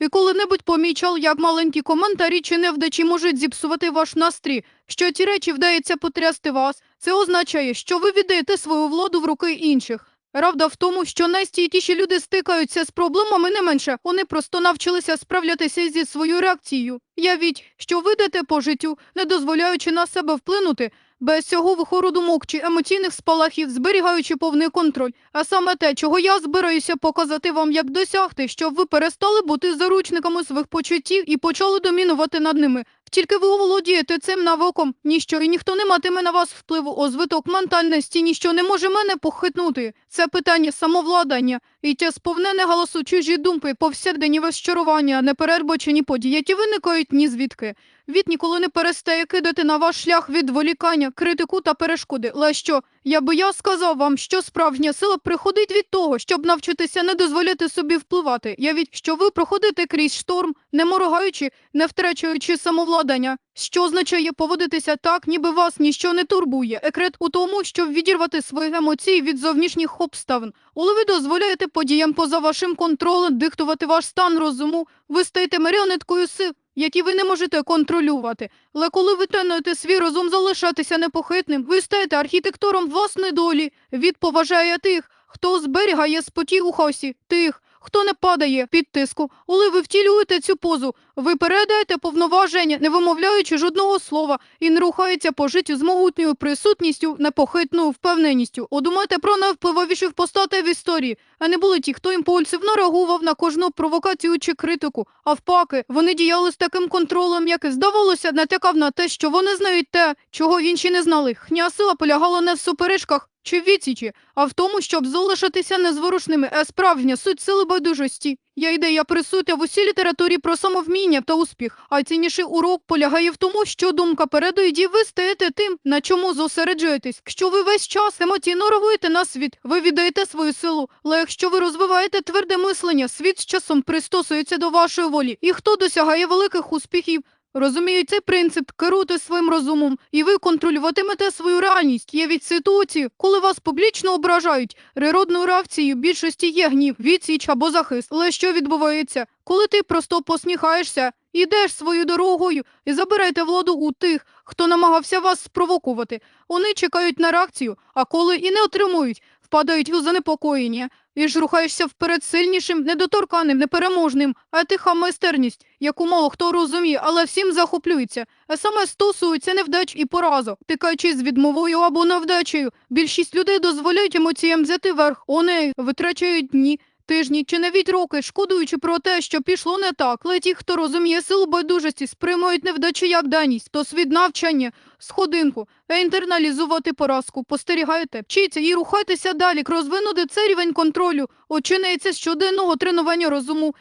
Ви коли-небудь помічали, як маленькі коментарі чи невдачі можуть зіпсувати ваш настрій, що ті речі вдається потрясти вас. Це означає, що ви віддаєте свою владу в руки інших. Правда в тому, що найстійкіші люди стикаються з проблемами не менше, вони просто навчилися справлятися зі своєю реакцією. Явіть, що ви йдете по життю, не дозволяючи на себе вплинути, без цього вихору думок чи емоційних спалахів, зберігаючи повний контроль. А саме те, чого я збираюся показати вам, як досягти, щоб ви перестали бути заручниками своїх почуттів і почали домінувати над ними. Тільки ви оволодієте цим навиком, ніщо і ніхто не матиме на вас впливу. Озвиток ментальності ніщо не може мене похитнути. Це питання самовладання і те сповнене голосу чужі думки, повсякденні розчарування, непередбачені події, які виникають ні звідки. Від ніколи не перестає кидати на ваш шлях відволікання, критику та перешкоди. Але що, я би я сказав вам, що справжня сила приходить від того, щоб навчитися не дозволяти собі впливати. Я від що ви проходите крізь шторм, не моргаючи, не втрачаючи самовладання. Що означає поводитися так, ніби вас ніщо не турбує. Екрет у тому, щоб відірвати свої емоції від зовнішніх обставин. Коли ви дозволяєте подіям поза вашим контролем диктувати ваш стан розуму, ви стаєте маріонеткою сил, які ви не можете контролювати. Але коли ви тренуєте свій розум залишатися непохитним, ви стаєте архітектором власної долі. Від поважає тих, хто зберігає спокій у хаосі, тих, хто не падає під тиску. Коли ви втілюєте цю позу, ви передаєте повноваження, не вимовляючи жодного слова, і не рухається по життю з могутньою присутністю, непохитною впевненістю. Одумайте про найвпливовіших постатей в історії, а не були ті, хто імпульсивно реагував на кожну провокацію чи критику. А впаки, вони діяли з таким контролем, який, здавалося, натякав на те, що вони знають те, чого інші не знали. Хня сила полягала не в суперечках чи відсічі, а в тому, щоб залишитися незворушними, а справжня суть сили байдужості. Я ідея присутня в усій літературі про самовміння та успіх, а цінніший урок полягає в тому, що думка передоїді ви стаєте тим, на чому зосереджуєтесь. Якщо ви весь час емоційно реагуєте на світ, ви віддаєте свою силу. Але якщо ви розвиваєте тверде мислення, світ з часом пристосується до вашої волі. І хто досягає великих успіхів, Розумію цей принцип, керуйте своїм розумом, і ви контролюватимете свою реальність. Є від ситуації, коли вас публічно ображають. Природною реакцією більшості є гнів, відсіч або захист. Але що відбувається? Коли ти просто посміхаєшся, ідеш свою дорогою і забираєте владу у тих, хто намагався вас спровокувати. Вони чекають на реакцію, а коли і не отримують, впадають у занепокоєння. І ж рухаєшся вперед сильнішим, недоторканим, непереможним, а тиха майстерність, яку мало хто розуміє, але всім захоплюється. А саме стосується невдач і поразок, тикаючись з відмовою або невдачею. Більшість людей дозволяють емоціям взяти верх, вони витрачають дні. Тижні чи навіть роки, шкодуючи про те, що пішло не так, але ті, хто розуміє силу байдужості, сприймають невдачу як даність, то світ навчання, сходинку, інтерналізувати поразку, постерігайте, вчіться і рухайтеся далі, розвинути цей рівень контролю, очиниться щоденного тренування розуму,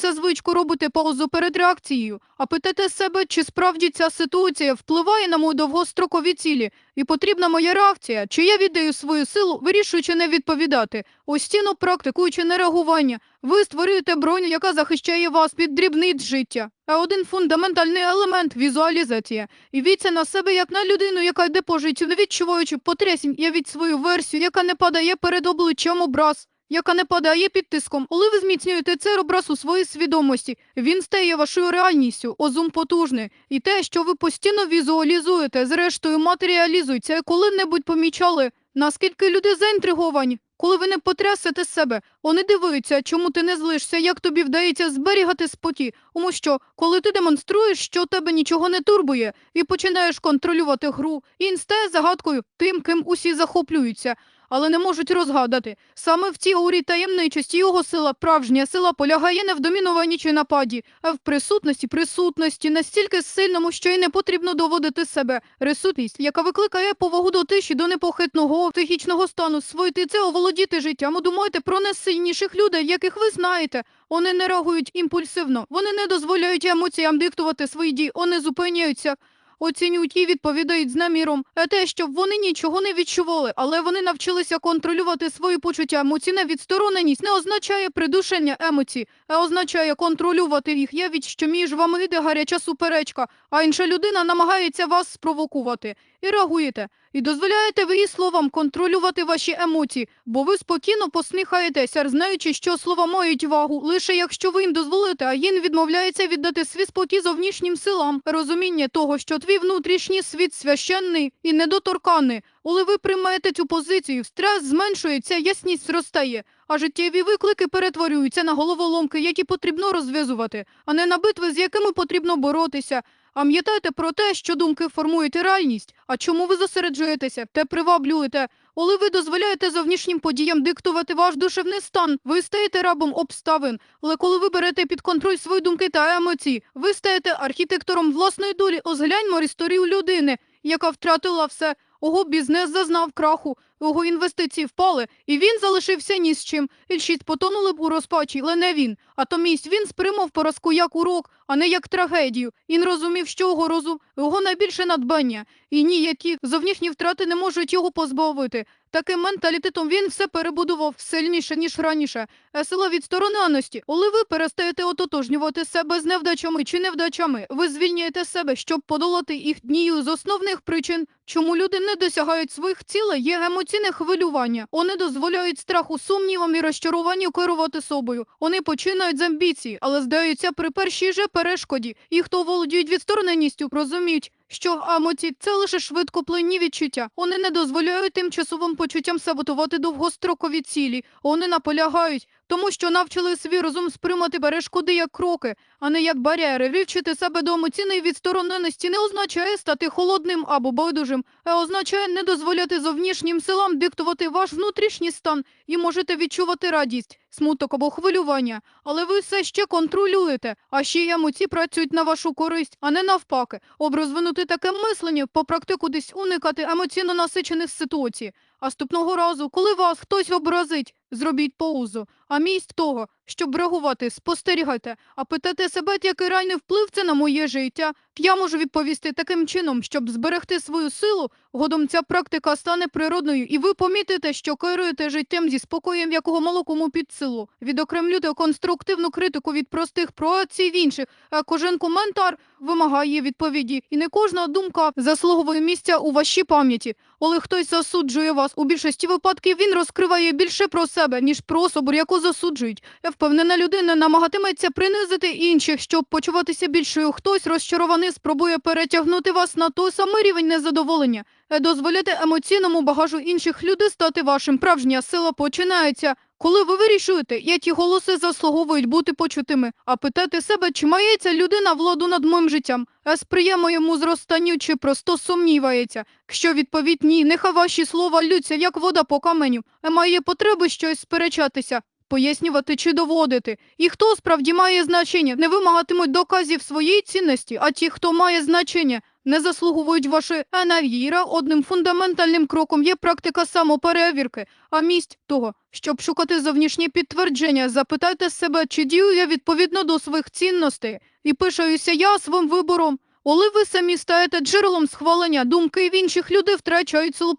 за звичку робити паузу перед реакцією, а питайте себе, чи справді ця ситуація впливає на мої довгострокові цілі, і потрібна моя реакція, чи я віддаю свою силу, вирішуючи не відповідати, постійно практикуючи нереагування, ви створюєте броню, яка захищає вас від дрібниць життя. А один фундаментальний елемент візуалізація. І віться на себе як на людину, яка йде по життю, не відчуваючи потрясінь, явіть свою версію, яка не падає перед обличчям образ. Яка не падає під тиском, коли ви зміцнюєте цей образ у своїй свідомості, він стає вашою реальністю, озум потужний. І те, що ви постійно візуалізуєте, зрештою матеріалізується, коли-небудь помічали, наскільки люди заінтриговані. Коли ви не потрясете себе, вони дивуються, чому ти не злишся, як тобі вдається зберігати споті. Тому що, коли ти демонструєш, що тебе нічого не турбує, і починаєш контролювати гру, він стає загадкою тим, ким усі захоплюються, але не можуть розгадати. Саме в цій аурі таємничості його сила, правжня сила полягає не в домінуванні чи нападі, а в присутності, присутності настільки сильному, що й не потрібно доводити себе. Присутність, яка викликає повагу до тиші, до непохитного психічного стану, своїти це оволодіти життям. Думайте про найсильніших людей, яких ви знаєте. Вони не реагують імпульсивно, вони не дозволяють емоціям диктувати свої дії, вони зупиняються. Оцінюють і відповідають з наміром, а те, щоб вони нічого не відчували, але вони навчилися контролювати свої почуття. Емоційна відстороненість не означає придушення емоцій, а означає контролювати їх. Я від що між вами йде гаряча суперечка, а інша людина намагається вас спровокувати. І реагуєте. І дозволяєте ви її словам контролювати ваші емоції, бо ви спокійно посміхаєтеся, знаючи, що слова мають вагу, лише якщо ви їм дозволите, а їм відмовляється віддати свій спокій зовнішнім силам, розуміння того, що твій внутрішній світ священний і недоторканий. Коли ви приймаєте цю позицію, стрес зменшується, ясність зростає, а життєві виклики перетворюються на головоломки, які потрібно розв'язувати, а не на битви, з якими потрібно боротися. Пам'ятайте про те, що думки формують реальність. А чому ви зосереджуєтеся, те приваблюєте. Коли ви дозволяєте зовнішнім подіям диктувати ваш душевний стан, ви стаєте рабом обставин. Але коли ви берете під контроль свої думки та емоції, ви стаєте архітектором власної долі. Озгляньмо історію людини, яка втратила все. Його бізнес зазнав краху, його інвестиції впали, і він залишився ні з чим. Іншість потонули б у розпачі, але не він. А томість він сприймав поразку як урок, а не як трагедію. Він розумів, що його розум його найбільше надбання, і ніякі зовнішні втрати не можуть його позбавити. Таким менталітетом він все перебудував сильніше, ніж раніше. Сила відстороненості. Коли ви перестаєте ототожнювати себе з невдачами чи невдачами, ви звільняєте себе, щоб подолати їх днію з основних причин, чому люди не досягають своїх цілей, є емоційне хвилювання. Вони дозволяють страху, сумнівам і розчаруванню керувати собою. Вони починають з амбіції, але здаються при першій же перешкоді. І хто володіють відстороненістю, розуміють, що емоції – це лише швидкоплинні відчуття. Вони не дозволяють тимчасовим почуттям саботувати довгострокові цілі. Вони наполягають, тому що навчили свій розум сприймати перешкоди як кроки, а не як бар'єри. Вивчити себе до емоційної відстороненості не означає стати холодним або байдужим, а означає не дозволяти зовнішнім силам диктувати ваш внутрішній стан і можете відчувати радість, смуток або хвилювання, але ви все ще контролюєте, а ще й емоції працюють на вашу користь, а не навпаки. Об розвинути таке мислення, по практику десь уникати емоційно насичених ситуацій. А ступного разу, коли вас хтось образить, зробіть паузу. А мість того, щоб реагувати, спостерігайте, а питайте себе, який реальний вплив це на моє життя. Я можу відповісти таким чином, щоб зберегти свою силу, годом ця практика стане природною, і ви помітите, що керуєте життям зі спокоєм, якого мало кому під силу. Відокремлюйте конструктивну критику від простих проекцій в інших, а кожен коментар вимагає відповіді, і не кожна думка заслуговує місця у вашій пам'яті. Коли хтось засуджує вас, у більшості випадків він розкриває більше про себе, ніж про особу, яку засуджують. Я впевнена, людина намагатиметься принизити інших, щоб почуватися більшою. Хтось розчарований спробує перетягнути вас на той самий рівень незадоволення. Е, Дозволяти емоційному багажу інших людей стати вашим. Справжня сила починається. Коли ви вирішуєте, які голоси заслуговують бути почутими, а питати себе, чи має ця людина владу над моїм життям, а сприяє моєму зростанню, чи просто сумнівається. Якщо відповідь ні, нехай ваші слова лються, як вода по каменю, а має потреби щось сперечатися. Пояснювати чи доводити. І хто справді має значення, не вимагатимуть доказів своєї цінності, а ті, хто має значення, не заслуговують вашої енергії. Одним фундаментальним кроком є практика самоперевірки, а місць того, щоб шукати зовнішні підтвердження, запитайте себе, чи дію я відповідно до своїх цінностей, і пишаюся я своїм вибором. Коли ви самі стаєте джерелом схвалення, думки в інших людей втрачають силу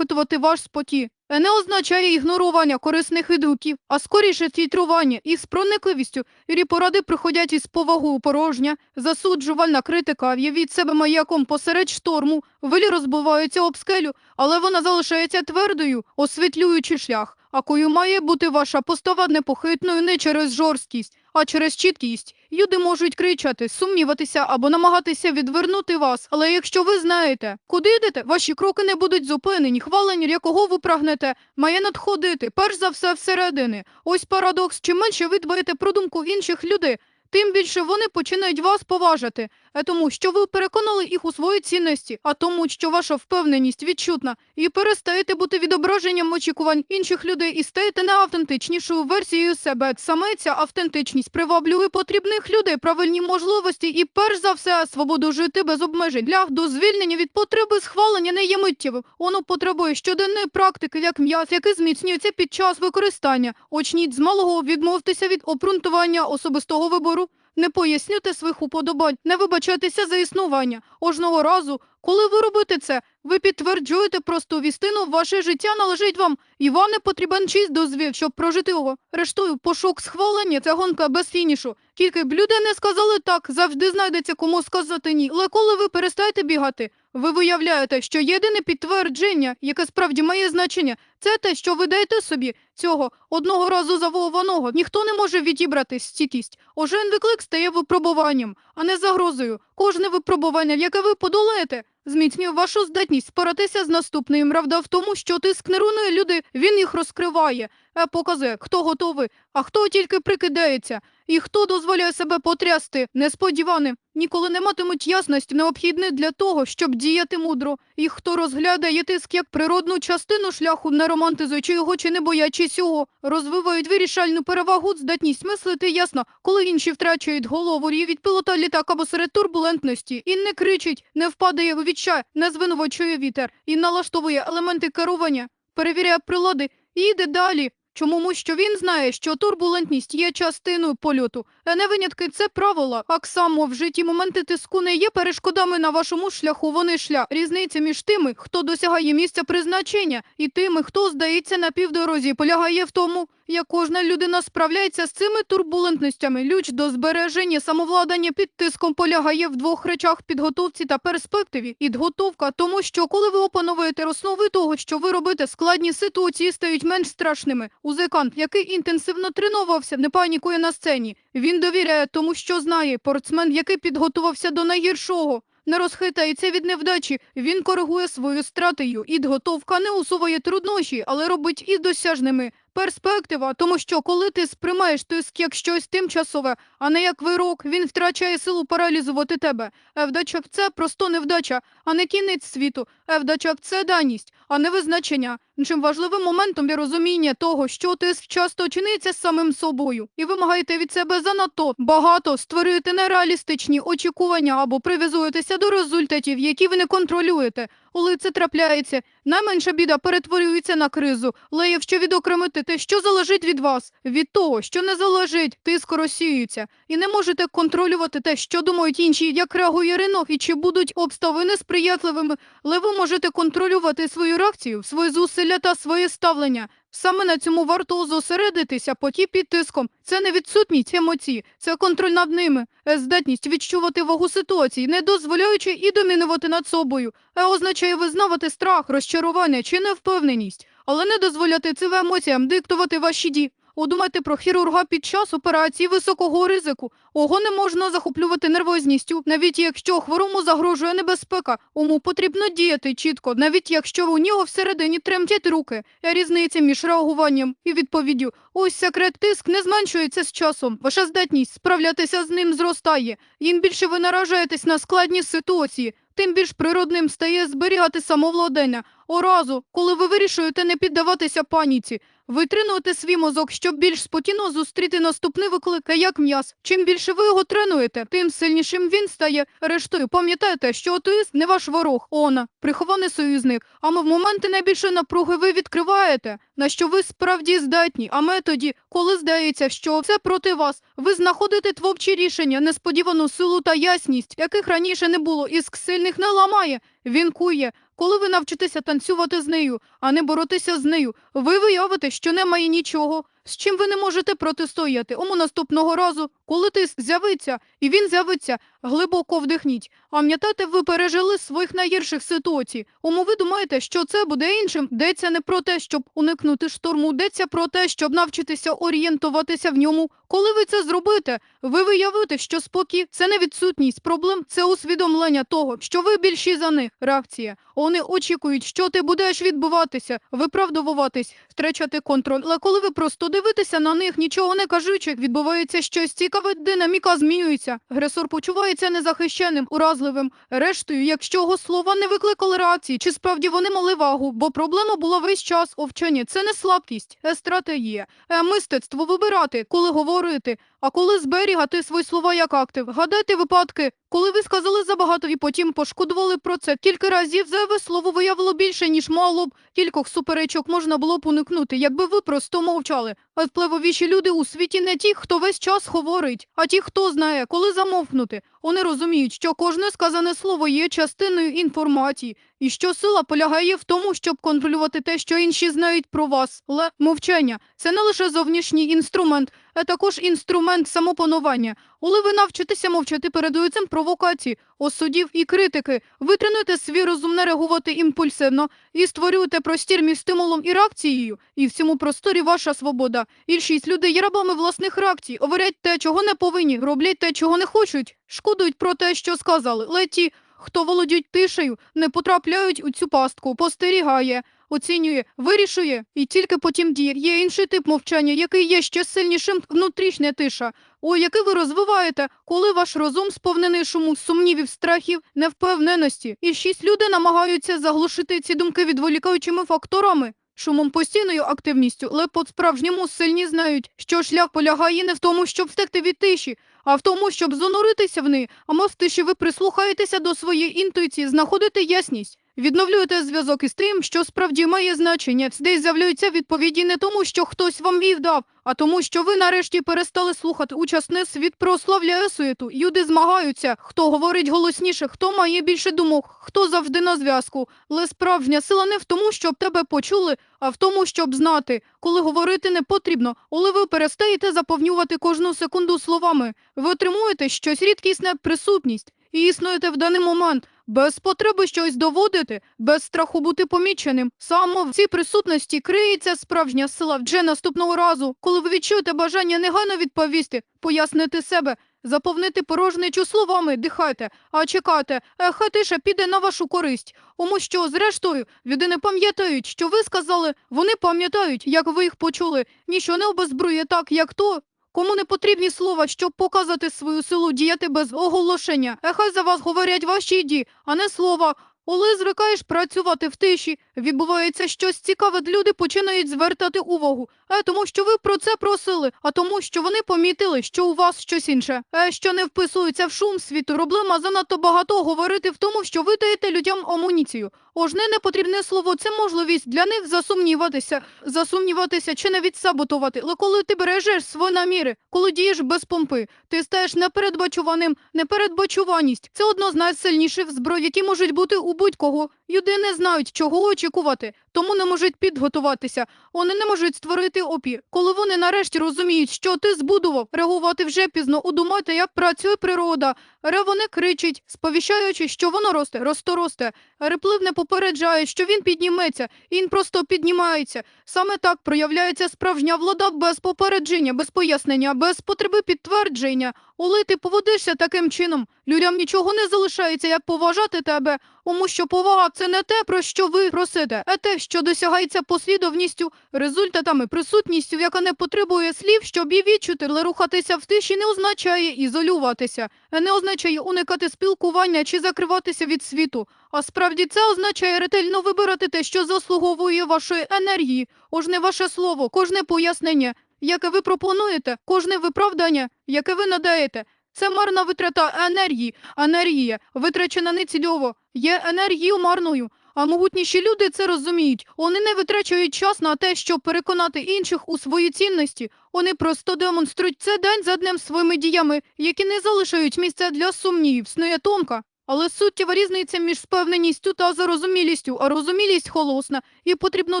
ваш спокій. Це не означає ігнорування корисних відгуків, а скоріше фільтрування їх з проникливістю. Вірі поради приходять із повагою порожня, засуджувальна критика, в'явіть себе маяком посеред шторму, вилі розбиваються об скелю, але вона залишається твердою, освітлюючи шлях. А кою має бути ваша постава непохитною не через жорсткість, а через чіткість. Люди можуть кричати, сумніватися або намагатися відвернути вас. Але якщо ви знаєте, куди йдете, ваші кроки не будуть зупинені. Хвалення, якого ви прагнете, має надходити, перш за все всередини. Ось парадокс. Чим менше ви дбаєте про думку інших людей, тим більше вони починають вас поважати. А тому, що ви переконали їх у своїй цінності, а тому, що ваша впевненість відчутна, і перестаєте бути відображенням очікувань інших людей і стаєте неавтентичнішою версією себе. Саме ця автентичність приваблює потрібних людей, правильні можливості і, перш за все, свободу жити без обмежень. Шлях до звільнення від потреби схвалення не є миттєвим. Воно потребує щоденної практики, як м'яз, який зміцнюється під час використання. Очніть з малого відмовтеся від обґрунтування особистого вибору. Не пояснюйте своїх уподобань, не вибачатися за існування. Кожного разу, коли ви робите це, ви підтверджуєте просту вістину, ваше життя належить вам, і вам не потрібен чийсь дозвіл, щоб прожити його. Рештою, пошук схвалення – це гонка без фінішу. Тільки б люди не сказали так, завжди знайдеться кому сказати ні. Але коли ви перестаєте бігати, Ви виявляєте, що єдине підтвердження, яке справді має значення, це те, що ви даєте собі цього одного разу завоюваного. Ніхто не може відібрати стійкість. Ожен виклик стає випробуванням, а не загрозою. Кожне випробування, яке ви подолаєте, зміцнює вашу здатність споратися з наступним. Правда в тому, що тиск не руйнує люди, він їх розкриває, показує, хто готовий, а хто тільки прикидається. І хто дозволяє себе потрясти несподіваним, ніколи не матимуть ясності необхідне для того, щоб діяти мудро. І хто розглядає тиск як природну частину шляху, не романтизуючи його чи не боячись його, розвивають вирішальну перевагу, здатність мислити ясно, коли інші втрачають голову і пілота літак або серед турбулентності, і не кричить, не впадає у відчай, не звинувачує вітер і налаштовує елементи керування, перевіряє прилади і йде далі. Чому? Що він знає, що турбулентність є частиною польоту, не винятки це правила. Так само в житті моменти тиску не є перешкодами на вашому шляху. Вони шлях. Різниця між тими, хто досягає місця призначення, і тими, хто здається на півдорозі, полягає в тому, як кожна людина справляється з цими турбулентностями. Ключ до збереження самовладання під тиском полягає в двох речах підготовці та перспективі. Підготовка, тому що коли ви опановуєте основи того, що ви робите, складні ситуації стають менш страшними. Узикант, який інтенсивно тренувався, не панікує на сцені. Він довіряє тому, що знає. портсмен, який підготувався до найгіршого. Не розхитається від невдачі, він коригує свою стратегію. Підготовка не усуває труднощі, але робить і досяжними. Перспектива, тому що коли ти сприймаєш тиск як щось тимчасове, а не як вирок, він втрачає силу паралізувати тебе. Евдача – це просто невдача, а не кінець світу. Евдача – це даність, а не визначення. Чим важливим моментом є розуміння того, що тиск часто чиниться з самим собою, і вимагаєте від себе занадто багато, створюєте нереалістичні очікування або прив'язуєтеся до результатів, які ви не контролюєте. Коли це трапляється, найменша біда перетворюється на кризу. Але якщо відокремити те, що залежить від вас, від того, що не залежить, тиск розсіюється. І не можете контролювати те, що думають інші, як реагує ринок, і чи будуть обставини сприятливими. Але ви можете контролювати свою реакцію, свої зусилля та своє ставлення. Саме на цьому варто зосередитися, поті під тиском. Це не відсутність емоцій, це контроль над ними, е, здатність відчувати вагу ситуації, не дозволяючи і домінувати над собою. а означає визнавати страх, розчарування чи невпевненість, але не дозволяти цим емоціям диктувати ваші дії. Удумайте про хірурга під час операції високого ризику. Ого не можна захоплювати нервозністю, навіть якщо хворому загрожує небезпека. Ому потрібно діяти чітко, навіть якщо у нього всередині тремтять руки. Різниця між реагуванням і відповіддю. Ось секрет тиск не зменшується з часом. Ваша здатність справлятися з ним зростає. Їм більше ви наражаєтесь на складні ситуації, тим більш природним стає зберігати самовладання. Оразу, коли ви вирішуєте не піддаватися паніці, ви тренуєте свій мозок, щоб більш спокійно зустріти наступний виклик, як м'яз. Чим більше ви його тренуєте, тим сильнішим він стає. Рештою, пам'ятайте, що тиск не ваш ворог, она, прихований союзник. А ми в моменти найбільшої напруги ви відкриваєте, на що ви справді здатні. А методі, коли здається, що все проти вас, ви знаходите творчі рішення, несподівану силу та ясність, яких раніше не було, іск сильних не ламає. Він кує. Коли ви навчитеся танцювати з нею, а не боротися з нею, ви виявите, що немає нічого, з чим ви не можете протистояти. Ому наступного разу, коли ти з'явиться, і він з'явиться, глибоко вдихніть. Пам'ятайте, ви пережили своїх найгірших ситуацій. Ому ви думаєте, що це буде іншим. Йдеться не про те, щоб уникнути шторму, йдеться про те, щоб навчитися орієнтуватися в ньому. Коли ви це зробите, ви виявите, що спокій це не відсутність проблем, це усвідомлення того, що ви більші за них. Реакція. Вони очікують, що ти будеш відбуватися, виправдовуватись, втрачати контроль. Але коли ви просто дивитеся на них, нічого не кажучи, відбувається щось цікаве, динаміка змінюється. Агресор почувається незахищеним, уразливим. Рештою, якщо його слова не викликали реакції, чи справді вони мали вагу, бо проблема була весь час овчені. Це не слабкість, е стратегія, е мистецтво вибирати, коли говорити, а коли зберігати свої слова як актив. Гадайте випадки, коли ви сказали забагато і потім пошкодували про це. Кілька разів зайве слово виявило більше, ніж мало б. Кількох суперечок можна було б уникнути, якби ви просто мовчали. А впливовіші люди у світі не ті, хто весь час говорить, а ті, хто знає, коли замовкнути. Вони розуміють, що кожне сказане слово є частиною інформації, і що сила полягає в тому, щоб контролювати те, що інші знають про вас. Але мовчання це не лише зовнішній інструмент, а також інструмент самопанування. Коли ви навчитеся мовчати перед лицем провокацій, осудів і критики, ви тренуєте свій розум не реагувати імпульсивно і створюєте простір між стимулом і реакцією, і в цьому просторі ваша свобода. Більшість людей є рабами власних реакцій, говорять те, чого не повинні, роблять те, чого не хочуть, шкодують про те, що сказали. Але ті, хто володіють тишею, не потрапляють у цю пастку, постерігає, оцінює, вирішує і тільки потім діє. Є інший тип мовчання, який є ще сильнішим внутрішня тиша, у який ви розвиваєте, коли ваш розум сповнений шуму сумнівів, страхів, невпевненості. І шість людей намагаються заглушити ці думки відволікаючими факторами. Шумом постійною активністю, але по-справжньому сильні знають, що шлях полягає не в тому, щоб втекти від тиші, а в тому, щоб зануритися в неї. А ми в тиші ви прислухаєтеся до своєї інтуїції, знаходите ясність. Відновлюєте зв'язок із тим, що справді має значення. Десь з'являються відповіді не тому, що хтось вам їх дав, а тому, що ви нарешті перестали слухати. Учасний світ прославляє суєту. Люди змагаються, хто говорить голосніше, хто має більше думок, хто завжди на зв'язку. Але справжня сила не в тому, щоб тебе почули, а в тому, щоб знати, коли говорити не потрібно, коли ви перестаєте заповнювати кожну секунду словами. Ви отримуєте щось рідкісне присутність і існуєте в даний момент. Без потреби щось доводити, без страху бути поміченим. Саме в цій присутності криється справжня сила. Вже наступного разу, коли ви відчуєте бажання негайно відповісти, пояснити себе, заповнити порожничу словами, дихайте, а чекайте, хай тиша піде на вашу користь. Тому що, зрештою, люди не пам'ятають, що ви сказали, вони пам'ятають, як ви їх почули. Ніщо не обезбрує так, як то, Кому не потрібні слова, щоб показати свою силу діяти без оголошення. Ехай за вас говорять ваші дії, а не слова. Коли звикаєш працювати в тиші, відбувається щось цікаве, люди починають звертати увагу. Е, тому що ви про це просили, а тому, що вони помітили, що у вас щось інше. Е, що не вписується в шум світу, проблема занадто багато говорити в тому, що ви даєте людям амуніцію. Ожне непотрібне слово це можливість для них засумніватися, засумніватися чи навіть саботувати. Але коли ти бережеш свої наміри, коли дієш без помпи, ти стаєш непередбачуваним, непередбачуваність. Це одно з найсильніших зброй, які можуть бути у будь-кого. Люди не знають, чого очікувати, тому не можуть підготуватися. Вони не можуть створити опір. Коли вони нарешті розуміють, що ти збудував, реагувати вже пізно, удумайте, як працює природа. Ревоне кричить, сповіщаючи, що воно росте, росте, росте. Реплив не попереджає, що він підніметься, він просто піднімається. Саме так проявляється справжня влада без попередження, без пояснення, без потреби підтвердження. Коли ти поводишся таким чином, людям нічого не залишається, як поважати тебе, тому що повага це не те, про що ви просите, а те, що досягається послідовністю, результатами, присутністю, яка не потребує слів, щоб її відчути, але рухатися в тиші не означає ізолюватися, не означає уникати спілкування чи закриватися від світу. А справді це означає ретельно вибирати те, що заслуговує вашої енергії, кожне ваше слово, кожне пояснення, яке ви пропонуєте, кожне виправдання, яке ви надаєте. Це марна витрата енергії. Енергія, витрачена нецільово, є енергією марною. А могутніші люди це розуміють. Вони не витрачають час на те, щоб переконати інших у свої цінності. Вони просто демонструють це день за днем своїми діями, які не залишають місця для сумнівів. Снує тонка. Але суттєва різниця між впевненістю та зарозумілістю, а розумілість холосна, і потрібно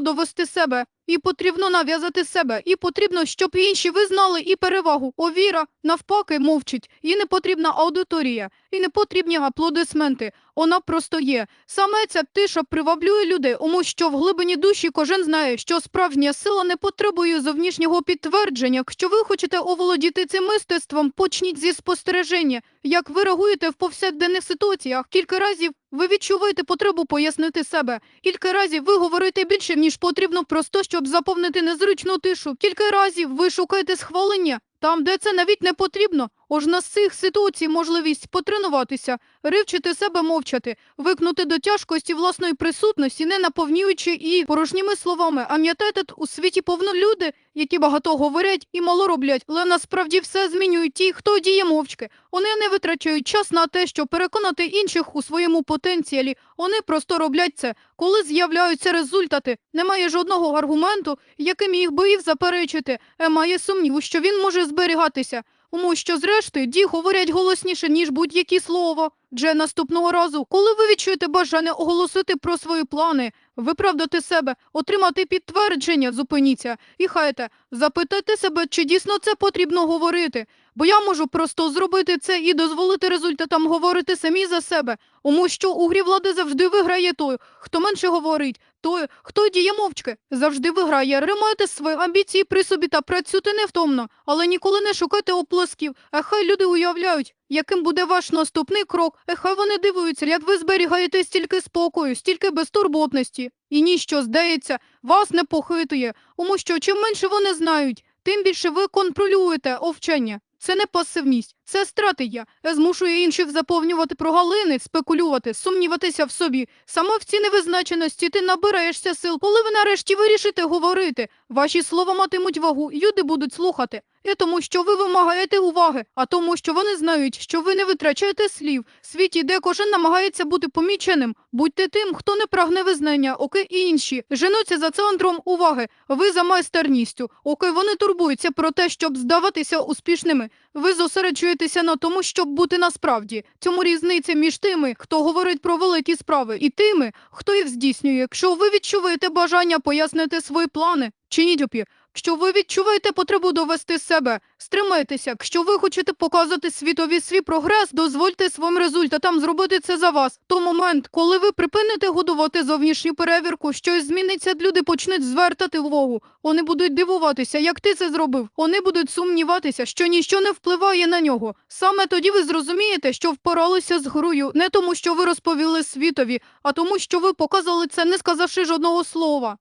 довести себе, і потрібно нав'язати себе, і потрібно, щоб інші визнали і перевагу. О, віра, навпаки, мовчить, і не потрібна аудиторія, і не потрібні аплодисменти. Вона просто є. Саме ця тиша приваблює людей, тому що в глибині душі кожен знає, що справжня сила не потребує зовнішнього підтвердження. Якщо ви хочете оволодіти цим мистецтвом, почніть зі спостереження, як ви реагуєте в повсякденних ситуаціях. Кілька разів ви відчуваєте потребу пояснити себе. Кілька разів ви говорите більше, ніж потрібно, просто щоб заповнити незручну тишу. Кілька разів ви шукаєте схвалення там, де це навіть не потрібно. Ож на цих ситуацій можливість потренуватися, ривчити себе мовчати, викнути до тяжкості власної присутності, не наповнюючи і порожніми словами. А м'ятайте у світі повно люди, які багато говорять і мало роблять, але насправді все змінюють ті, хто діє мовчки. Вони не витрачають час на те, щоб переконати інших у своєму потенціалі. Вони просто роблять це. Коли з'являються результати, немає жодного аргументу, яким їх боїв заперечити. Е, має сумніву, що він може зберігатися. Тому що, зрештою, ді говорять голосніше, ніж будь-які слова. Адже наступного разу, коли ви відчуєте бажання оголосити про свої плани, виправдати себе, отримати підтвердження, зупиніться і хайте, запитайте себе, чи дійсно це потрібно говорити. Бо я можу просто зробити це і дозволити результатам говорити самі за себе, тому що у грі влади завжди виграє той, хто менше говорить, той, хто діє мовчки, завжди виграє. Римайте свої амбіції при собі та працюйте невтомно, але ніколи не шукайте оплесків. А хай люди уявляють, яким буде ваш наступний крок. А хай вони дивуються, як ви зберігаєте стільки спокою, стільки безтурботності. І ніщо, здається, вас не похитує, тому що чим менше вони знають, тим більше ви контролюєте овчання. Це не пасивність, це стратегія. Змушує інших заповнювати прогалини, спекулювати, сумніватися в собі. Саме в цій невизначеності ти набираєшся сил, коли ви нарешті вирішите говорити. Ваші слова матимуть вагу, люди будуть слухати. Не тому, що ви вимагаєте уваги, а тому, що вони знають, що ви не витрачаєте слів. Світі, де кожен намагається бути поміченим. Будьте тим, хто не прагне визнання, оки і інші. Женуться за центром уваги. Ви за майстерністю. Оки вони турбуються про те, щоб здаватися успішними. Ви зосереджуєтеся на тому, щоб бути насправді. Цьому різниця між тими, хто говорить про великі справи, і тими, хто їх здійснює. Якщо ви відчуваєте бажання пояснити свої плани, чиніть опір. Якщо ви відчуваєте потребу довести себе, стримайтеся. Якщо ви хочете показати світові свій прогрес, дозвольте своїм результатам зробити це за вас. То момент, коли ви припините годувати зовнішню перевірку, щось зміниться, люди почнуть звертати увагу. Вони будуть дивуватися, як ти це зробив. Вони будуть сумніватися, що ніщо не впливає на нього. Саме тоді ви зрозумієте, що впоралися з грою не тому, що ви розповіли світові, а тому, що ви показали це, не сказавши жодного слова.